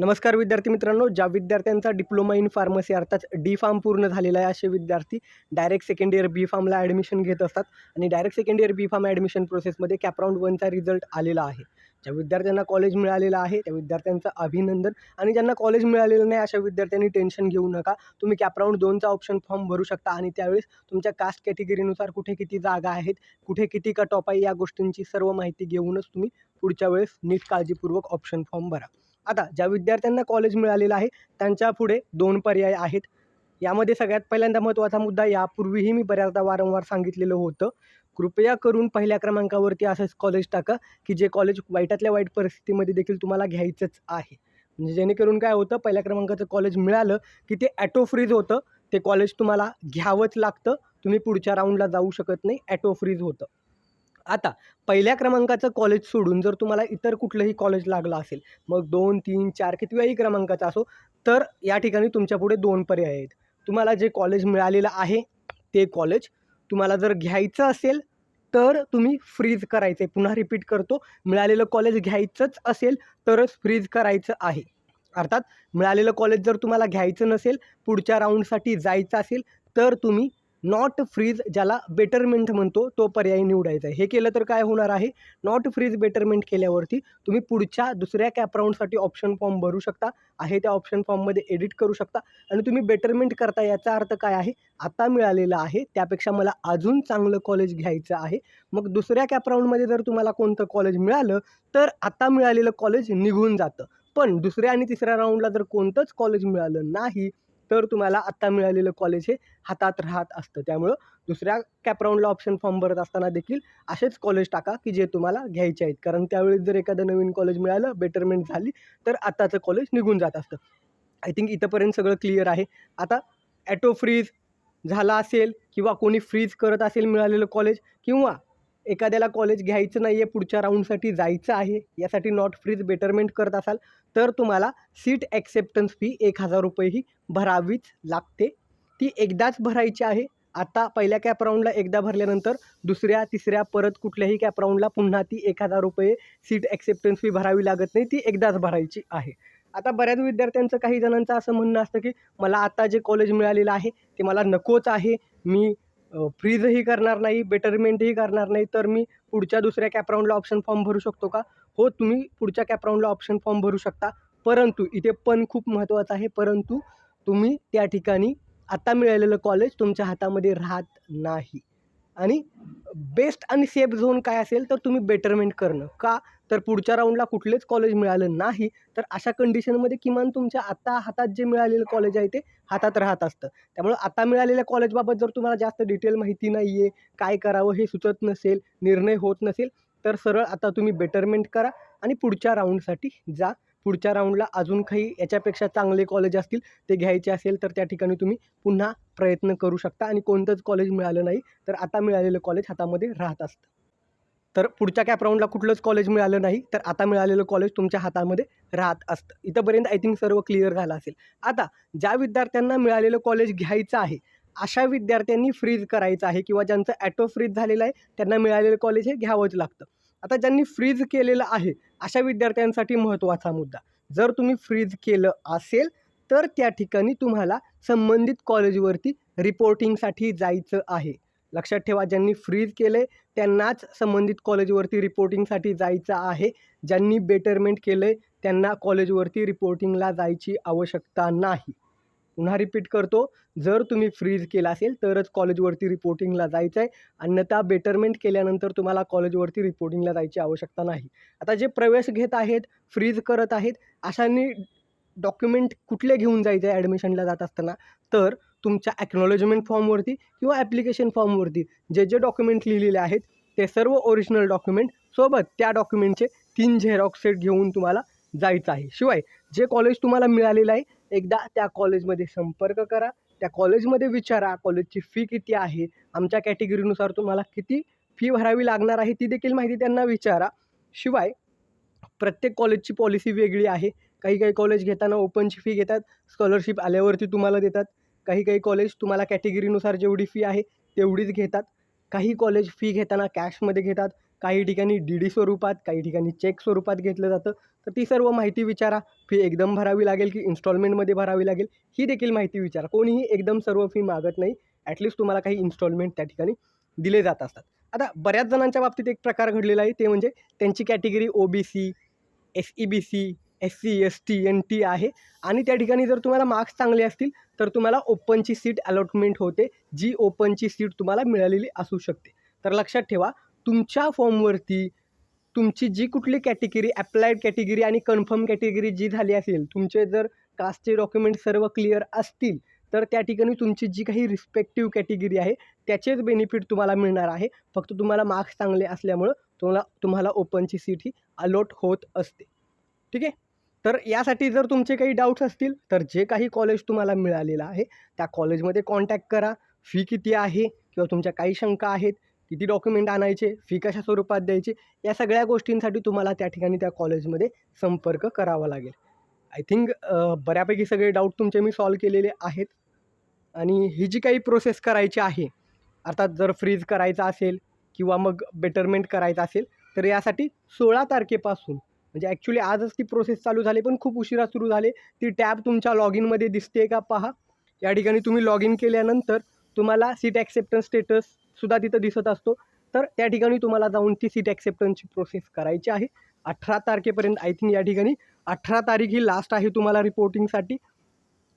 नमस्कार विद्यार्थी मित्रांनो ज्या विद्यार्थ्यांचा डिप्लोमा इन फार्मसी अर्थात डी फार्म पूर्ण झालेला आहे असे विद्यार्थी डायरेक्ट सेकंड इयर बी फार्मला ॲडमिशन घेत असतात. आणि direct second year B pharm admission प्रोसेसमध्ये कॅपराऊंड वनचा रिझल्ट आलेला आहे. ज्या विद्यार्थ्यांना कॉलेज मिळालेलं आहे त्या विद्यार्थ्यांचं अभिनंदन. आणि ज्यांना कॉलेज मिळालेलं नाही अशा विद्यार्थ्यांनी टेन्शन घेऊ नका. तुम्ही कॅपराऊंड दोनचा ऑप्शन फॉर्म भरू शकता. आणि त्यावेळेस तुमच्या कास्ट कॅटेगरीनुसार कुठे किती जागा आहेत कुठे किती कट ऑफ आहे या गोष्टींची सर्व माहिती घेऊनच तुम्ही पुढच्या वेळेस नीट काळजीपूर्वक ऑप्शन फॉर्म भरा. आता ज्या विद्यार्थ्यांना कॉलेज मिळालेलं आहे त्यांच्या पुढे दोन पर्याय आहेत. यामध्ये सगळ्यात पहिल्यांदा महत्त्वाचा मुद्दा यापूर्वीही मी बऱ्याचदा वारंवार सांगितलेलं होतं. कृपया करून पहिल्या क्रमांकावरती असंच कॉलेज टाका की जे कॉलेज वाईटातल्या वाईट परिस्थितीमध्ये देखील तुम्हाला घ्यायचंच आहे. म्हणजे जेणेकरून काय होतं पहिल्या क्रमांकाचं कॉलेज मिळालं की ते ॲटो फ्रीज होतं ते कॉलेज तुम्हाला घ्यावंच लागतं. तुम्ही पुढच्या राऊंडला जाऊ शकत नाही ॲटो फ्रीज होतं. आता पहिल्या क्रमांकाचं कॉलेज सोडून जर तुम्हाला इतर कुठलंही कॉलेज लागलं असेल मग दोन तीन चार कितव्याही क्रमांकाचा असो तर या ठिकाणी तुमच्यापुढे दोन पर्याय आहेत. तुम्हाला जे कॉलेज मिळालेलं आहे ते कॉलेज तुम्हाला जर घ्यायचं असेल तर तुम्ही फ्रीज करायचं आहे पुन्हा रिपीट करतो मिळालेलं कॉलेज घ्यायचंच असेल तरच फ्रीज करायचं आहे. अर्थात मिळालेलं कॉलेज जर तुम्हाला घ्यायचं नसेल पुढच्या राऊंडसाठी जायचं असेल तर तुम्ही नॉट फ्रीज ज्याला बेटरमेंट म्हणतो तो पर्याय निवडायचा आहे. हे केलं तर काय होणार आहे? नॉट फ्रीज बेटरमेंट केल्यावरती तुम्ही पुढच्या दुसऱ्या कॅप राऊंडसाठी ऑप्शन फॉर्म भरू शकता. आहे त्या ऑप्शन फॉर्ममध्ये एडिट करू शकता. आणि तुम्ही बेटरमेंट करता याचा अर्थ काय आहे? आता मिळालेलं आहे. त्यापेक्षा मला अजून चांगलं कॉलेज घ्यायचं आहे. मग दुसऱ्या कॅप राऊंडमध्ये जर तुम्हाला कोणतं कॉलेज मिळालं तर आता मिळालेलं कॉलेज निघून जातं. पण दुसऱ्या आणि तिसऱ्या राऊंडला जर कोणतंच कॉलेज मिळालं नाही तर तुम्हाला आत्ता मिळालेलं कॉलेज हे हातात राहत असतं. त्यामुळं दुसऱ्या कॅपराऊंडला ऑप्शन फॉर्म भरत असताना देखील असेच कॉलेज टाका की जे तुम्हाला घ्यायचे आहेत. कारण त्यावेळी जर एखादं नवीन कॉलेज मिळालं बेटरमेंट झाली तर आत्ताचं कॉलेज निघून जात असतं. आय थिंक इथंपर्यंत सगळं क्लिअर आहे. आता ॲटो फ्रीज झाला असेल किंवा कोणी फ्रीज करत असेल मिळालेलं कॉलेज किंवा एखाद्याला कॉलेज घ्यायचं नाही आहे पुढच्या राऊंडसाठी जायचं आहे यासाठी नॉट फ्रीज बेटरमेंट करत असाल तर तुम्हाला सीट ॲक्सेप्टन्स फी एक हजार रुपये ही भरावीच लागते. ती एकदाच भरायची आहे. आता पहिल्या कॅप राऊंडला एकदा भरल्यानंतर दुसऱ्या तिसऱ्या परत कुठल्याही कॅप राऊंडला पुन्हा ती एक हजार रुपये सीट ॲक्सेप्टन्स फी भरावी लागत नाही ती एकदाच भरायची आहे. आता बऱ्याच विद्यार्थ्यांचं काही जणांचं असं म्हणणं असतं की मला आता जे कॉलेज मिळालेलं आहे ते मला नकोच आहे. मी फ्रीजही करणार नाही बेटरमेंटही करणार नाही तर मी पुढच्या दुसऱ्या कॅपराऊंडला ऑप्शन फॉर्म भरू शकतो का? हो तुम्ही पुढच्या कॅपराऊंडला ऑप्शन फॉर्म भरू शकता. परंतु इथे पण खूप महत्त्वाचं आहे परंतु तुम्ही त्या ठिकाणी आता मिळालेलं कॉलेज तुमच्या हातामध्ये राहत नाही. आणि बेस्ट आणि सेफ झोन काय असेल तर तुम्ही बेटरमेंट करणं. का? तर पुढच्या राऊंडला कुठलेच कॉलेज मिळालं नाही. तर अशा कंडिशनमध्ये किमान तुमच्या आता हातात जे मिळालेलं कॉलेज आहे ते हातात राहत असतं. त्यामुळं आता मिळालेल्या कॉलेजबाबत जर तुम्हाला जास्त डिटेल माहिती नाही आहे काय करावं हे सुचत नसेल निर्णय होत नसेल तर सरळ आता तुम्ही बेटरमेंट करा आणि पुढच्या राऊंडसाठी जा. पुढच्या राऊंडला अजून काही याच्यापेक्षा चांगले कॉलेज असतील ते घ्यायचे असेल तर त्या ठिकाणी तुम्ही पुन्हा प्रयत्न करू शकता आणि कोणतंच कॉलेज मिळालं नाही तर आता मिळालेलं कॉलेज हातामध्ये राहत असतं. तर पुढच्या कॅप राऊंडला कुठलंच कॉलेज मिळालं नाही. तर आता मिळालेलं कॉलेज तुमच्या हातामध्ये राहत असतं. इथंपर्यंत आय थिंक सर्व क्लिअर झालं असेल. आता ज्या विद्यार्थ्यांना मिळालेलं कॉलेज घ्यायचं आहे अशा विद्यार्थ्यांनी फ्रीज करायचं आहे किंवा ज्यांचं ॲटो फ्रीज झालेलं आहे त्यांना मिळालेलं कॉलेज हे घ्यावंच लागतं. आता ज्यांनी फ्रीज केलेलं आहे अशा विद्यार्थ्यांसाठी महत्त्वाचा मुद्दा. जर तुम्ही फ्रीज केलं असेल तर त्या ठिकाणी तुम्हाला संबंधित कॉलेजवरती रिपोर्टिंगसाठी जायचं आहे. लक्षात ठेवा ज्यांनी फ्रीज केले त्यांनाच संबंधित कॉलेजवरती रिपोर्टिंगसाठी जायचं आहे. ज्यांनी बेटरमेंट केलं आहे त्यांना कॉलेजवरती रिपोर्टिंगला जायची आवश्यकता नाही. पुन्हा रिपीट करतो जर तुम्ही फ्रीज केला असेल तरच कॉलेजवरती रिपोर्टिंगला जायचं आहे अन्यथा बेटरमेंट केल्यानंतर तुम्हाला कॉलेजवरती रिपोर्टिंगला जायची आवश्यकता नाही. आता जे प्रवेश घेत आहेत फ्रीज करत आहेत अशांनी डॉक्युमेंट कुठले घेऊन जायचं आहे ॲडमिशनला जात असताना? तर तुमच्या ॲक्नॉलेजमेंट फॉर्मवरती किंवा ॲप्लिकेशन फॉर्मवरती जे जे डॉक्युमेंट लिहिलेले आहेत ते सर्व ओरिजिनल डॉक्युमेंट सोबत त्या डॉक्युमेंटचे तीन झेरॉक्स सेट घेऊन तुम्हाला जायचं आहे. शिवाय जे कॉलेज तुम्हाला मिळालेलं आहे एकदा त्या कॉलेजमध्ये संपर्क करा. त्या कॉलेजमध्ये विचारा कॉलेजची फी किती आहे आमच्या कॅटेगरीनुसार तुम्हाला किती फी भरावी लागणार आहे ती देखील माहिती त्यांना विचारा. शिवाय प्रत्येक कॉलेजची पॉलिसी वेगळी आहे. काही काही कॉलेज घेताना ओपनची फी घेतात स्कॉलरशिप आल्यावरती तुम्हाला देतात. काही काही कॉलेज तुम्हाला कॅटेगरीनुसार जेवढी फी आहे तेवढीच घेतात. काही कॉलेज फी घेताना कॅशमध्ये घेतात. काही ठिकाणी डी डी स्वरूपात काही ठिकाणी चेक स्वरूपात घेतलं जातं. तर ती सर्व माहिती विचारा. फी एकदम भरावी लागेल की इन्स्टॉलमेंटमध्ये भरावी लागेल ही देखील माहिती विचारा. कोणीही एकदम सर्व फी मागत नाही. ॲटलिस्ट तुम्हाला काही इन्स्टॉलमेंट त्या ठिकाणी दिले जात असतात. आता बऱ्याच जणांच्या बाबतीत एक प्रकार घडलेला आहे. ते म्हणजे त्यांची category O B C S E B C S C S T N T आहे. आणि त्या ठिकाणी जर तुम्हाला मार्क्स चांगले असतील तर तुम्हाला ओपनची सीट अलॉटमेंट होते जी ओपनची सीट तुम्हाला मिळालेली असू शकते. तर लक्षात ठेवा तुमच्या फॉर्मवरती तुमची जी कुठली कॅटेगरी अप्लाइड कॅटेगरी आणि कन्फर्म कॅटेगरी जी झाली असेल तुमचे जर कास्टचे डॉक्युमेंट सर्व क्लिअर असतील तर त्या ठिकाणी तुमची जी काही रिस्पेक्टिव्ह कॅटेगरी आहे त्याचेच बेनिफिट तुम्हाला मिळणार आहे. फक्त तुम्हाला मार्क्स चांगले असल्यामुळं तुम्हाला तुम्हाला ओपनची सीट ही अलॉट होत असते. ठीक आहे? तर यासाठी जर तुमचे काही डाऊट्स असतील तर जे काही कॉलेज तुम्हाला मिळालेलं आहे त्या कॉलेजमध्ये कॉन्टॅक्ट करा. फी किती आहे किंवा तुमच्या काही शंका आहेत किती डॉक्युमेंट आणायचे फी कशा स्वरूपात द्यायची या सगळ्या गोष्टींसाठी तुम्हाला त्या ठिकाणी त्या कॉलेजमध्ये संपर्क करावा लागेल. आय थिंक बऱ्यापैकी सगळे डाऊट तुमचे मी सॉल्व केलेले आहेत. आणि ही जी काही प्रोसेस करायची आहे अर्थात जर फ्रीज करायचा असेल किंवा मग बेटरमेंट करायचं असेल तर यासाठी सोळा तारखेपासून म्हणजे ॲक्च्युली आजच ती प्रोसेस चालू झाली पण खूप उशिरा सुरू झाली. ती टॅब तुमच्या लॉग इनमध्ये दिसते का पहा. या ठिकाणी तुम्ही लॉग इन केल्यानंतर तुम्हाला सीट ॲक्सेप्टन्स स्टेटससुद्धा तिथं दिसत असतो. तर त्या ठिकाणी तुम्हाला जाऊन ती सीट ॲक्सेप्टन्सची प्रोसेस करायची आहे. अठरा तारखेपर्यंत आय थिंक या ठिकाणी अठरा तारीख ही लास्ट आहे तुम्हाला रिपोर्टिंगसाठी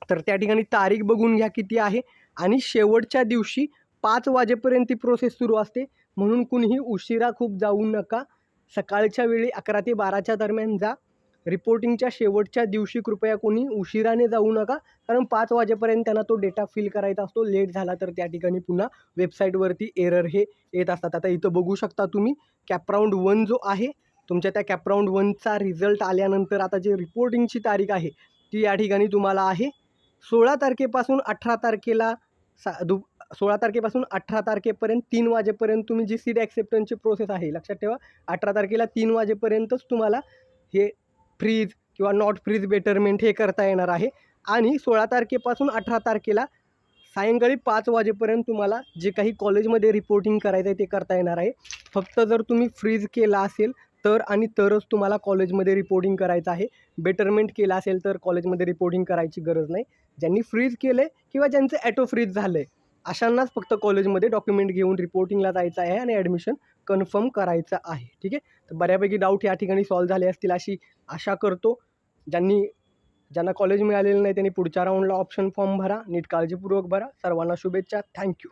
तर त्या ठिकाणी तारीख बघून घ्या किती आहे. आणि शेवटच्या दिवशी पाच वाजेपर्यंत ती प्रोसेस सुरू असते. म्हणून कुणीही उशिरा खूप जाऊ नका. सकाळच्या वेळी अकरा ते बाराच्या दरम्यान जा. रिपोर्टिंगच्या शेवटच्या दिवशी कृपया कोणी उशिराने जाऊ नका. कारण पाच वाजेपर्यंत त्यांना तो डेटा फिल करायचा असतो. लेट झाला तर त्या ठिकाणी पुन्हा वेबसाईटवरती एरर हे येत असतात. आता इथं बघू शकता तुम्ही कॅपराऊंड वन जो आहे तुमच्या त्या कॅपराऊंड वनचा रिझल्ट आल्यानंतर आता जे रिपोर्टिंगची तारीख आहे ती या ठिकाणी तुम्हाला आहे. सोळा तारखेपासून अठरा तारखेला सा दु सोळा तारखेपासून अठरा तारखेपर्यंत तीन वाजेपर्यंत तुम्ही जी सीट ॲक्सेप्टन्सची प्रोसेस आहे लक्षात ठेवा. अठरा तारखेला तीन वाजेपर्यंतच तुम्हाला हे फ्रीज किंवा नॉट फ्रीज बेटरमेंट हे करता येणार आहे. आणि सोळा तारखेपासून अठरा तारखेला सायंकाळी पाच वाजेपर्यंत तुम्हाला जे काही कॉलेजमध्ये रिपोर्टिंग करायचं आहे ते करता येणार आहे. फक्त जर तुम्ही फ्रीज केला असेल तर आणि तरच तुम्हाला कॉलेजमध्ये रिपोर्टिंग करायचं आहे. बेटरमेंट केलं असेल तर कॉलेजमध्ये रिपोर्टिंग करायची गरज नाही. ज्यांनी फ्रीज केलं आहे किंवा ज्यांचं ॲटो फ्रीज झालं आहे अशांनाच फक्त कॉलेजमध्ये डॉक्युमेंट घेऊन रिपोर्टिंगला जायचं आहे आणि ॲडमिशन कन्फर्म करायचं आहे. ठीक आहे? तर बऱ्यापैकी डाऊट या ठिकाणी सॉल्व झाले असतील अशी आशा करतो. ज्यांनी ज्यांना कॉलेज मिळालेलं नाही त्यांनी पुढच्या राऊंडला ऑप्शन फॉर्म भरा नीट काळजीपूर्वक भरा. सर्वांना शुभेच्छा. थँक्यू